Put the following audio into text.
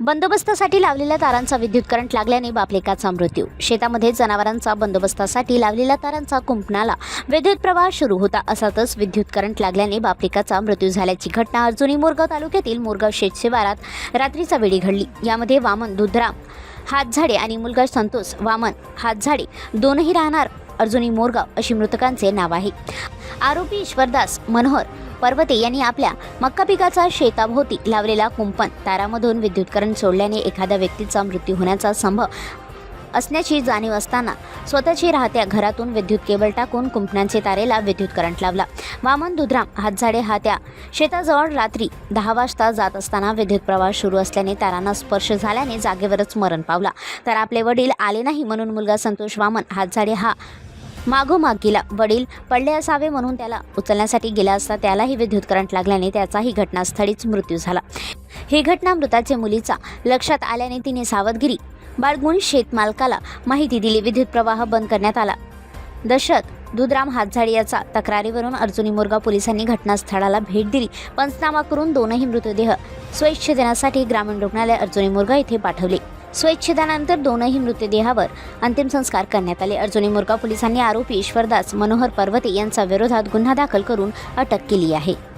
बंदोबस्तासाठी लावलेल्या तारांचा विद्युत करंट लागल्याने बापलेकाचा मृत्यू. शेतामध्ये जनावरांचा बंदोबस्तासाठी लावलेल्या तारांचा कुंपणाला विद्युत प्रवाह सुरू होता. असातच विद्युत करंट लागल्याने बापलेकाचा मृत्यू झाल्याची घटना अर्जुनी मोरगाव तालुक्यातील मोरगाव शेत शिवारात रात्रीचा वेळी घडली. यामध्ये वामन दुधराम हातझाडे आणि मुलगा संतोष वामन हातझाडे दोनही राहणार अर्जुनी मोरगाव अशी मृतकांचे नाव आहे. आरोपी ईश्वरदास मनोहर पर्वते यांनी आपल्या मक्का पिकाचा शेताभोवती लावलेला कुंपण तारामधून विद्युत करंट सोडल्याने एखाद्या व्यक्तीचा मृत्यू होण्याचा संभव असण्याची जाणीव असताना स्वतःची राहत्या घरातून विद्युत केबल टाकून कुंपणांचे तारेला विद्युत करंट लावला. वामन दुधराम हातझाडे हा त्या शेताजवळ रात्री दहा वाजता जात असताना विद्युत प्रवाह सुरू असल्याने तारांना स्पर्श झाल्याने जागेवरच मरण पावला. तर आपले वडील आले नाही म्हणून मुलगा संतोष वामन हातझाडे हा मागोमाग गेला वडील पडले असावे म्हणून त्याला उचलण्यासाठी गेला असता त्यालाही विद्युत करंट लागल्याने त्याचाही घटनास्थळीच मृत्यू झाला. ही घटना मृताचे मुलीचा लक्षात आल्याने तिने सावधगिरी बाळगुण शेतमालकाला माहिती दिली. विद्युत प्रवाह बंद करण्यात आला. दशरथ दुधराम हातझाडी याचा तक्रारीवरून अर्जुनी मोरगाव पोलिसांनी घटनास्थळाला भेट दिली. पंचनामा करून दोनही मृतदेह स्वच्छेदनासाठी ग्रामीण रुग्णालय अर्जुनी मोरगाव येथे पाठवले. स्वच्छेदानंतर दोनही मृतदेहावर अंतिम संस्कार करण्यात आले. अर्जुनी मोरगाव पोलिसांनी आरोपी ईश्वरदास मनोहर पर्वते यांचा विरोधात गुन्हा दाखल करून अटक केली आहे.